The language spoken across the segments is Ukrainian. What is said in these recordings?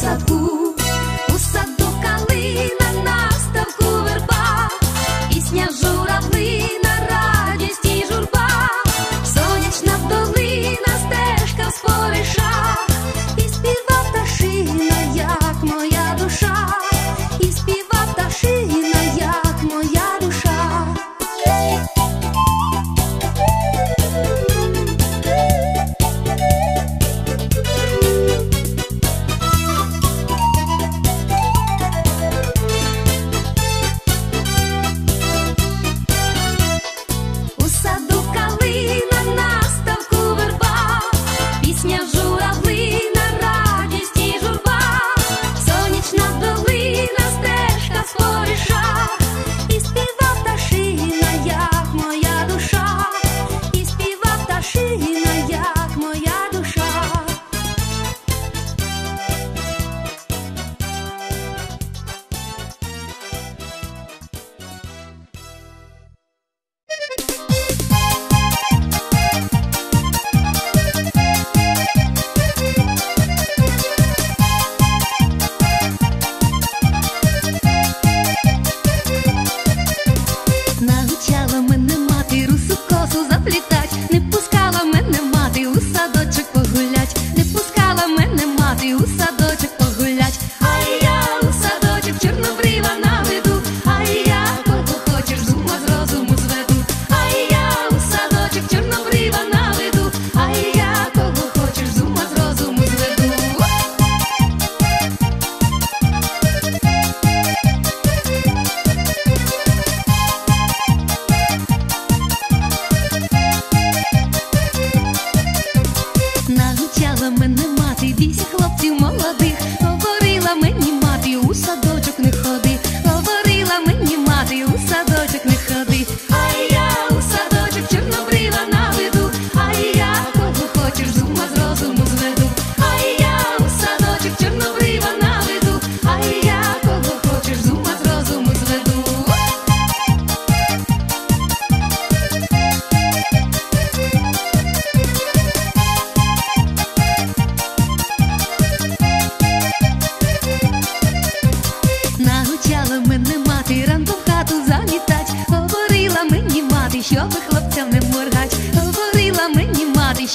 sabu, o sabu calina na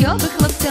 мені мати,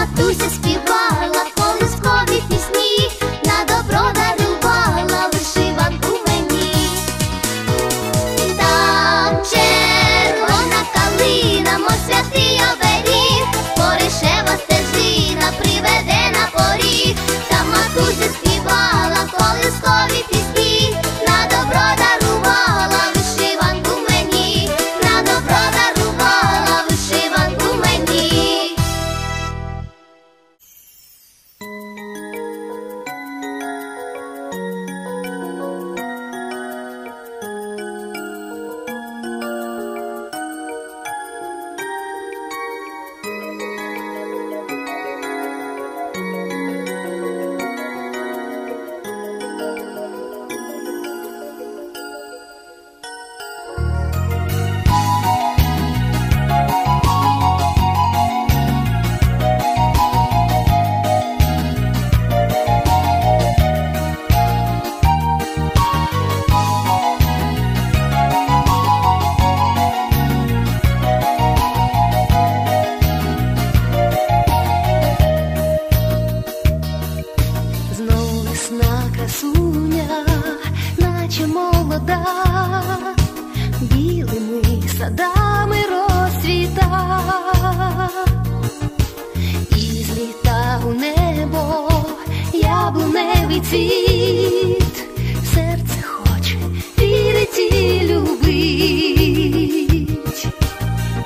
matou esse espirro. Кожний цвіт серце хоче вірить і любить,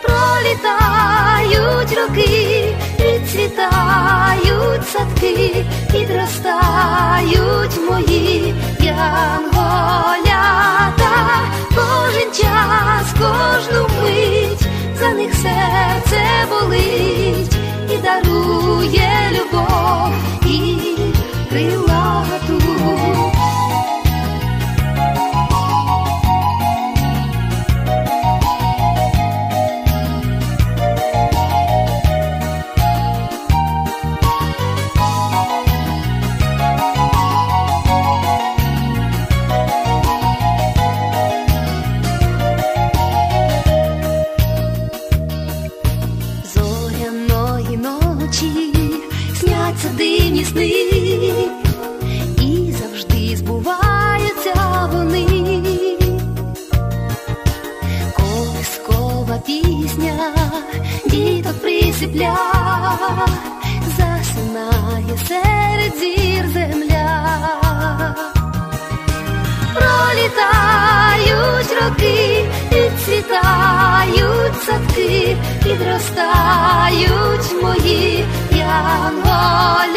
пролітають роки, відцвітають садки, підростають мої янголята, кожен час, кожну мить, за них серце болить і дарує любов. Крила. пісня діток присипля, засинає серед зір земля, пролітають роки, відцвітають садки, підростають мої янголята.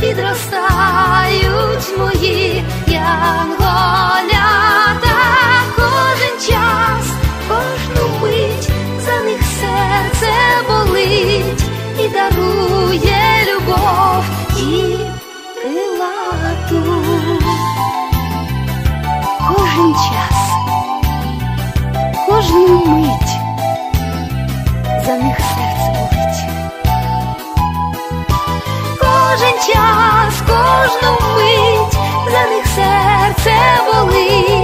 Підростають мої янголята, кожен час, кожну мить за них серце болить і дарує любов і крилату. Кожен час, кожну мить Кожен час, кожну мить за них серце болить.